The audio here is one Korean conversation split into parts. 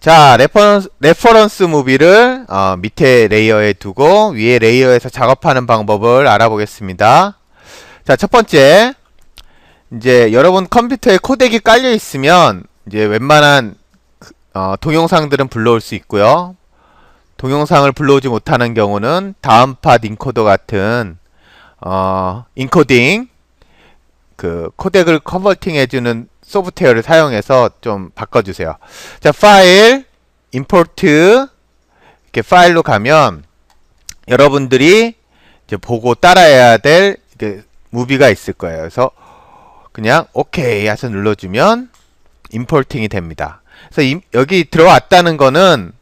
자, 레퍼런스, 레퍼런스 무비를 어, 밑에 레이어에 두고 위에 레이어에서 작업하는 방법을 알아보겠습니다. 자, 첫 번째. 이제 여러분 컴퓨터에 코덱이 깔려 있으면 이제 웬만한 그, 어, 동영상들은 불러올 수 있고요. 동영상을 불러오지 못하는 경우는 다음 팟 인코더 같은 어, 인코딩 그 코덱을 컨버팅 해주는 소프트웨어를 사용해서 좀 바꿔주세요. 자, 파일, 임포트 이렇게 파일로 가면 여러분들이 이제 보고 따라해야 될 무비가 있을 거예요. 그래서 그냥 오케이 해서 눌러주면 임포팅이 됩니다. 그래서 임- 여기 들어왔다는 거는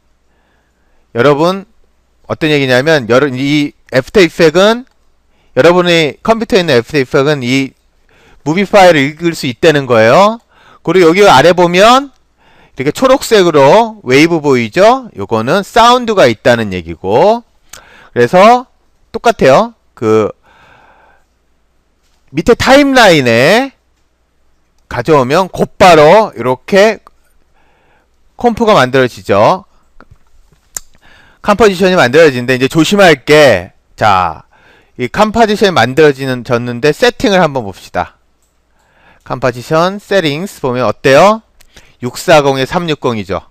여러분 어떤 얘기냐면 여러 이 애프터 이펙은 여러분의 컴퓨터에 있는 애프터 이펙은 이 무비 파일을 읽을 수 있다는 거예요. 그리고 여기 아래 보면 이렇게 초록색으로 웨이브 보이죠? 요거는 사운드가 있다는 얘기고 그래서 똑같아요. 그 밑에 타임라인에 가져오면 곧바로 이렇게 컴프가 만들어지죠. 컴포지션이 만들어지는데 이제 조심할 게 자, 이 컴포지션이 만들어지는 졌는데 세팅을 한번 봅시다. 컴포지션 세팅스 보면 어때요? 640에 360이죠.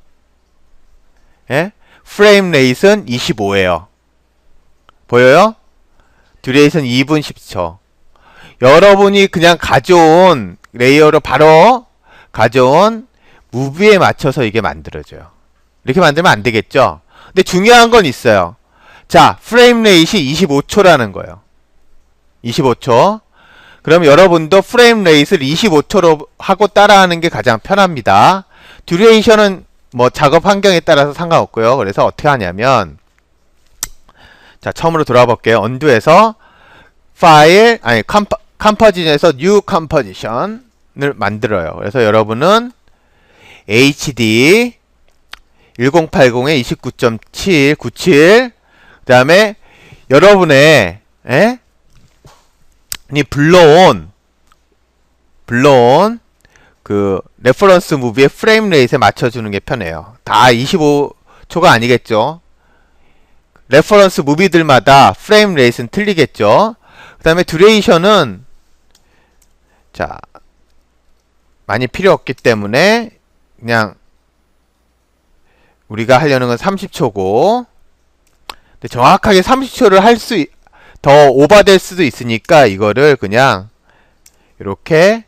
예? 프레임 레이트는 25예요. 보여요? 듀레이션 2분 10초. 여러분이 그냥 가져온 레이어로 바로 가져온 무비에 맞춰서 이게 만들어져요. 이렇게 만들면 안 되겠죠? 근데 중요한 건 있어요. 자, 프레임 레이트이 25초라는 거예요. 25초. 그럼 여러분도 프레임 레이트를 25초로 하고 따라하는 게 가장 편합니다. 듀레이션은 뭐 작업 환경에 따라서 상관없고요. 그래서 어떻게 하냐면 자, 처음으로 돌아와 볼게요. 언두에서 파일 아니 컴퍼 컴포지션에서 뉴 컴포지션을 만들어요. 그래서 여러분은 HD 1080에 29.7 97 그다음에 여러분의 에? 이 불러온 불러온 그 레퍼런스 무비의 프레임 레이트에 맞춰주는 게 편해요. 다 25초가 아니겠죠. 레퍼런스 무비들마다 프레임 레이트는 틀리겠죠. 그 다음에 듀레이션은 자 많이 필요 없기 때문에 그냥 우리가 하려는 건 30초고 근데 정확하게 30초를 할 수 더 오버될 수도 있으니까 이거를 그냥 이렇게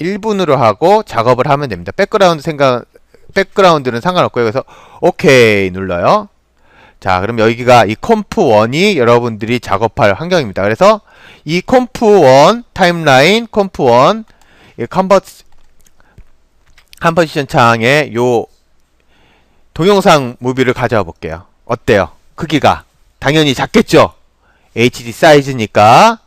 1분으로 하고 작업을 하면 됩니다. 백그라운드 생각 백그라운드는 상관없고요. 그래서 오케이 눌러요. 자, 그럼 여기가 이 컴프 1이 여러분들이 작업할 환경입니다. 그래서 이 컴프 1 타임라인 컴프 1이 컨버 컴포지션 창에 요 동영상 무비를 가져와 볼게요. 어때요? 크기가 당연히 작겠죠? HD 사이즈니까.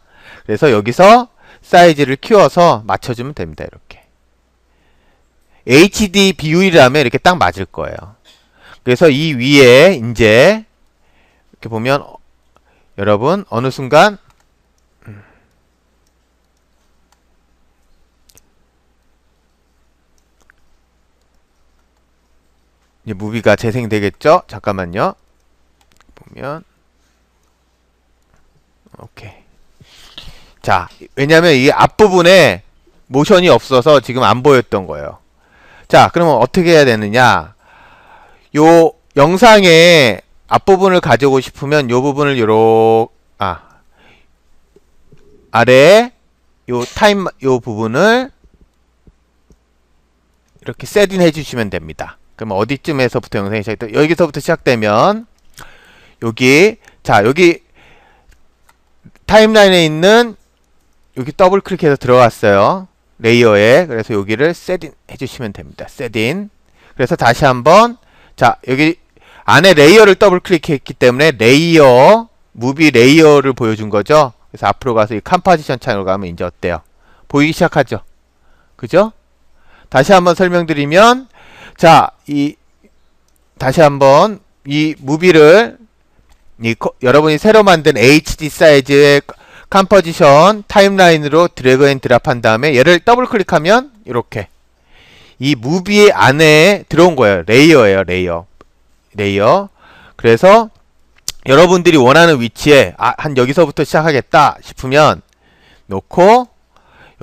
그래서 여기서 사이즈를 키워서 맞춰주면 됩니다. 이렇게. HD 비율이라면 이렇게 딱 맞을 거예요. 그래서 이 위에 이제 이렇게 보면 어, 여러분 어느 순간 음, 이제 무비가 재생되겠죠? 잠깐만요. 보면 오케이. 자, 왜냐면 이 앞부분에 모션이 없어서 지금 안 보였던 거예요. 자, 그러면 어떻게 해야 되느냐? 요 영상의 앞부분을 가지고 싶으면 요 부분을 요렇 아 아래 요 타임 요 부분을 이렇게 세팅 해 주시면 됩니다. 그러면 어디쯤에서부터 영상이 시작돼? 여기서부터 시작되면 여기 자 여기 타임라인에 있는 여기 더블 클릭해서 들어갔어요. 레이어에 그래서 여기를 세팅 해주시면 됩니다. 세팅 그래서 다시 한번 자 여기 안에 레이어를 더블 클릭했기 때문에 레이어 무비 레이어를 보여준 거죠. 그래서 앞으로 가서 이 컴포지션 창으로 가면 이제 어때요? 보이기 시작하죠. 그죠? 다시 한번 설명드리면 자 이 다시 한번 이 무비를 이 co- 여러분이 새로 만든 HD 사이즈의 컴포지션 타임라인으로 드래그 앤 드랍 한 다음에 얘를 더블 클릭하면 이렇게 이 무비 안에 들어온 거예요. 레이어예요, 레이어. 레이어. 그래서 여러분들이 원하는 위치에 아, 한 여기서부터 시작하겠다 싶으면 놓고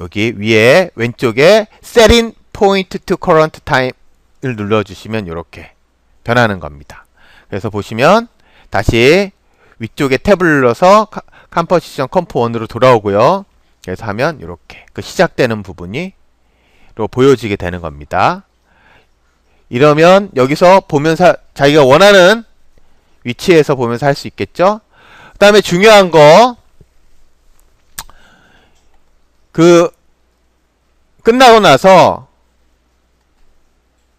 여기 위에 왼쪽에 Set in Point to Current Time을 눌러주시면 이렇게 변하는 겁니다. 그래서 보시면 다시 위쪽에 탭을 눌러서 컴포지션 컴포 1으로 돌아오고요. 그래서 하면 이렇게 그 시작되는 부분이 로 보여지게 되는 겁니다. 이러면 여기서 보면서 자기가 원하는 위치에서 보면서 할 수 있겠죠? 그 다음에 중요한 거, 그, 끝나고 나서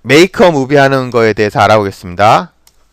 메이커 무비 하는 거에 대해서 알아보겠습니다.